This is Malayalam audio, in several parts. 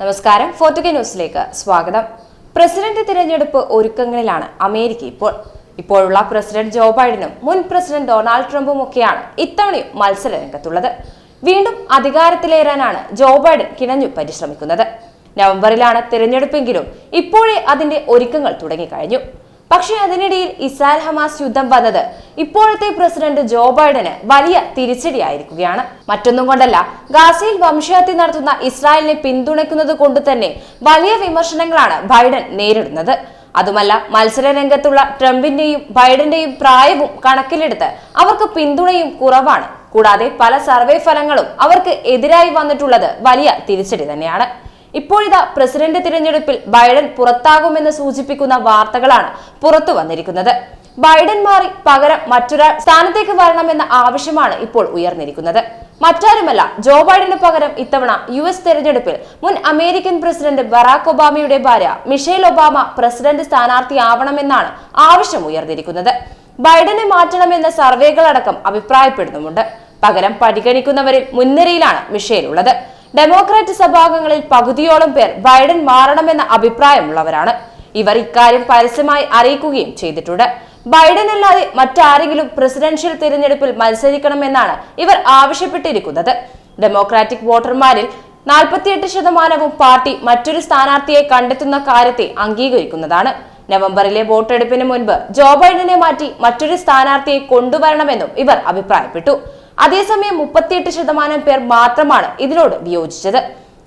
നമസ്കാരം ഫോർട്ടുഗ ന്യൂസിലേക്ക് സ്വാഗതം. പ്രസിഡന്റ് തിരഞ്ഞെടുപ്പ് ഒരുക്കങ്ങളിലാണ് അമേരിക്ക ഇപ്പോൾ. ഇപ്പോഴുള്ള പ്രസിഡന്റ് ജോ ബൈഡനും മുൻ പ്രസിഡന്റ് ഡൊണാൾഡ് ട്രംപും ഒക്കെയാണ് ഇത്തവണയും മത്സര രംഗത്തുള്ളത്. വീണ്ടും അധികാരത്തിലേറാനാണ് ജോ ബൈഡൻ കിണഞ്ഞു പരിശ്രമിക്കുന്നത്. നവംബറിലാണ് തിരഞ്ഞെടുപ്പെങ്കിലും ഇപ്പോഴേ അതിന്റെ ഒരുക്കങ്ങൾ തുടങ്ങിക്കഴിഞ്ഞു. പക്ഷേ അതിനിടയിൽ ഇസ്രായേൽ ഹമാസ് യുദ്ധം വന്നത് ഇപ്പോഴത്തെ പ്രസിഡന്റ് ജോ ബൈഡന് വലിയ തിരിച്ചടിയായിരിക്കുകയാണ്. മറ്റൊന്നും കൊണ്ടല്ല ഗാസയിൽ വംശഹത്യ നടത്തുന്ന ഇസ്രായേലിനെ പിന്തുണയ്ക്കുന്നത് കൊണ്ട് തന്നെ വലിയ വിമർശനങ്ങളാണ് ബൈഡൻ നേരിടുന്നത്. അതുമല്ല മത്സര രംഗത്തുള്ള ട്രംപിന്റെയും ബൈഡന്റെയും പ്രായവും കണക്കിലെടുത്ത് അവർക്ക് പിന്തുണയും കുറവാണ്. കൂടാതെ പല സർവേ ഫലങ്ങളും അവർക്ക് എതിരായി വന്നിട്ടുള്ളത് വലിയ തിരിച്ചടി തന്നെയാണ്. ഇപ്പോഴിതാ പ്രസിഡന്റ് തിരഞ്ഞെടുപ്പിൽ ബൈഡൻ പുറത്താകുമെന്ന് സൂചിപ്പിക്കുന്ന വാർത്തകളാണ് പുറത്തു വന്നിരിക്കുന്നത്. ബൈഡൻ മാറി പകരം മറ്റൊരാൾ സ്ഥാനത്തേക്ക് വരണമെന്ന ആവശ്യമാണ് ഇപ്പോൾ ഉയർന്നിരിക്കുന്നത്. മറ്റാരുമല്ല ജോ ബൈഡന് പകരം ഇത്തവണ യു എസ് തെരഞ്ഞെടുപ്പിൽ മുൻ അമേരിക്കൻ പ്രസിഡന്റ് ബറാക് ഒബാമയുടെ ഭാര്യ മിഷേൽ ഒബാമ പ്രസിഡന്റ് സ്ഥാനാർത്ഥിയാവണമെന്നാണ് ആവശ്യം ഉയർന്നിരിക്കുന്നത്. ബൈഡനെ മാറ്റണമെന്ന സർവേകളടക്കം അഭിപ്രായപ്പെടുന്നുമുണ്ട്. പകരം പരിഗണിക്കുന്നവരിൽ മുൻനിരയിലാണ് മിഷേൽ ഉള്ളത്. ഡെമോക്രാറ്റ് സഭാംഗങ്ങളിൽ പകുതിയോളം പേർ ബൈഡൻ മാറണമെന്ന അഭിപ്രായമുള്ളവരാണ്. ഇവർ ഇക്കാര്യം പരസ്യമായി അറിയിക്കുകയും ചെയ്തിട്ടുണ്ട്. ബൈഡൻ അല്ലാതെ മറ്റാരെങ്കിലും പ്രസിഡൻഷ്യൽ തിരഞ്ഞെടുപ്പിൽ മത്സരിക്കണമെന്നാണ് ഇവർ ആവശ്യപ്പെട്ടിരിക്കുന്നത്. ഡെമോക്രാറ്റിക് വോട്ടർമാരിൽ നാൽപ്പത്തിയെട്ട് ശതമാനവും പാർട്ടി മറ്റൊരു സ്ഥാനാർത്ഥിയെ കണ്ടെത്തുന്ന കാര്യത്തെ അംഗീകരിക്കുന്നതാണ്. നവംബറിലെ വോട്ടെടുപ്പിന് മുൻപ് ജോ ബൈഡനെ മാറ്റി മറ്റൊരു സ്ഥാനാർത്ഥിയെ കൊണ്ടുവരണമെന്നും ഇവർ അഭിപ്രായപ്പെട്ടു. അതേസമയം മുപ്പത്തിയെട്ട് ശതമാനം പേർ മാത്രമാണ് ഇതിനോട് വിയോജിച്ചത്.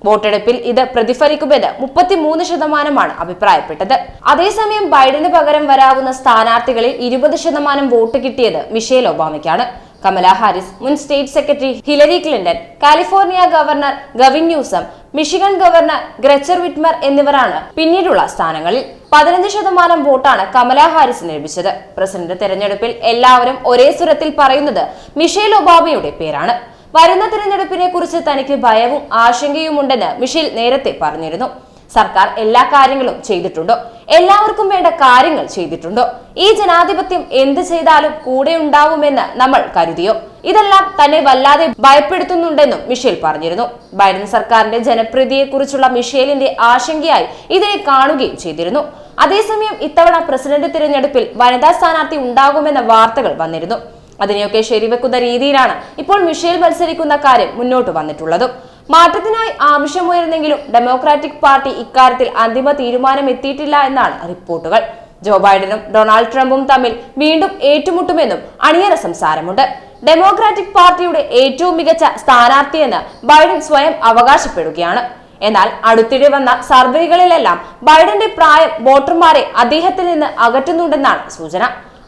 വോട്ടെടുപ്പിൽ ഇത് പ്രതിഫലിക്കുമെന്ന് മുപ്പത്തിമൂന്ന് ശതമാനമാണ് അഭിപ്രായപ്പെട്ടത്. അതേസമയം ബൈഡന് പകരം വരാവുന്ന സ്ഥാനാർത്ഥികളിൽ ഇരുപത് ശതമാനം വോട്ട് കിട്ടിയത് മിഷേൽ ഒബാമയ്ക്കാണ്. കമല ഹാരിസ് മുൻ state secretary Hillary Clinton California governor Gavin Newsom Michigan governor Gretchen Whitmer എന്നിവരാണ് പിന്നീടുള്ള സ്ഥാനങ്ങളിൽ. പതിനഞ്ച് ശതമാനം വോട്ടാണ് കമലാ ഹാരിസിന് ലഭിച്ചത് പ്രസിഡന്റ് തെരഞ്ഞെടുപ്പിൽ എല്ലാവരും ഒരേ സ്വരത്തിൽ പറയുന്നത് മിഷേൽ ഒബാമയുടെ പേരാണ്. വരുന്ന തിരഞ്ഞെടുപ്പിനെ കുറിച്ച് തനിക്ക് ഭയവും ആശങ്കയുമുണ്ടെന്ന് മിഷേൽ നേരത്തെ പറഞ്ഞിരുന്നു. സർക്കാർ എല്ലാ കാര്യങ്ങളും ചെയ്തിട്ടുണ്ടോ? എല്ലാവർക്കും വേണ്ട കാര്യങ്ങൾ ചെയ്തിട്ടുണ്ടോ? ഈ ജനാധിപത്യം എന്ത് ചെയ്താലും കൂടെ ഉണ്ടാവുമെന്ന് നമ്മൾ കരുതിയോ? ഇതെല്ലാം തന്നെ വല്ലാതെ ഭയപ്പെടുത്തുന്നുണ്ടെന്നും മിഷേൽ പറഞ്ഞിരുന്നു. ബൈഡൻ സർക്കാരിന്റെ ജനപ്രീതിയെക്കുറിച്ചുള്ള മിഷേലിന്റെ ആശങ്കയായി ഇതിനെ കാണുകയും ചെയ്തിരുന്നു. അതേസമയം ഇത്തവണ പ്രസിഡന്റ് തിരഞ്ഞെടുപ്പിൽ വനിതാ സ്ഥാനാർത്ഥി ഉണ്ടാകുമെന്ന വാർത്തകൾ വന്നിരുന്നു. അതിനെയൊക്കെ ശരിവെക്കുന്ന രീതിയിലാണ് ഇപ്പോൾ മിഷേൽ മത്സരിക്കുന്ന കാര്യം മുന്നോട്ട് വന്നിട്ടുള്ളത്. മാറ്റത്തിനായി ആവശ്യമുയർന്നെങ്കിലും ഡെമോക്രാറ്റിക് പാർട്ടി ഇക്കാര്യത്തിൽ അന്തിമ തീരുമാനം എത്തിയിട്ടില്ല എന്നാണ് റിപ്പോർട്ടുകൾ. ജോ ബൈഡനും ഡൊണാൾഡ് ട്രംപും തമ്മിൽ വീണ്ടും ഏറ്റുമുട്ടുമെന്നും അണിയറ സംസാരമുണ്ട്. ഡെമോക്രാറ്റിക് പാർട്ടിയുടെ ഏറ്റവും മികച്ച സ്ഥാനാർത്ഥിയെന്ന് ബൈഡൻ സ്വയം അവകാശപ്പെടുകയാണ്. എന്നാൽ അടുത്തിടെ വന്ന സർവേകളിലെല്ലാം ബൈഡന്റെ പ്രായം വോട്ടർമാരെ അദ്ദേഹത്തിൽ നിന്ന് അകറ്റുന്നുണ്ടെന്നാണ് സൂചന.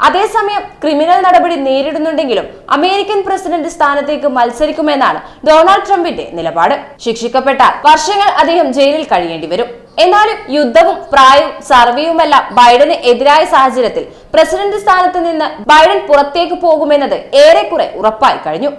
അതേസമയം ക്രിമിനൽ നടപടി നേരിടുന്നുണ്ടെങ്കിലും അമേരിക്കൻ പ്രസിഡന്റ് സ്ഥാനത്തേക്ക് മത്സരിക്കുമെന്നാണ് ഡൊണാൾഡ് ട്രംപിന്റെ നിലപാട്. ശിക്ഷിക്കപ്പെട്ടാൽ വർഷങ്ങൾ അദ്ദേഹം ജയിലിൽ കഴിയേണ്ടി വരും. എന്നാലും യുദ്ധവും പ്രായവും സർവേയുമെല്ലാം ബൈഡന് എതിരായ സാഹചര്യത്തിൽ പ്രസിഡന്റ് സ്ഥാനത്ത് നിന്ന് ബൈഡൻ പുറത്തേക്ക് പോകുമെന്നത് ഏറെക്കുറെ ഉറപ്പായി കഴിഞ്ഞു.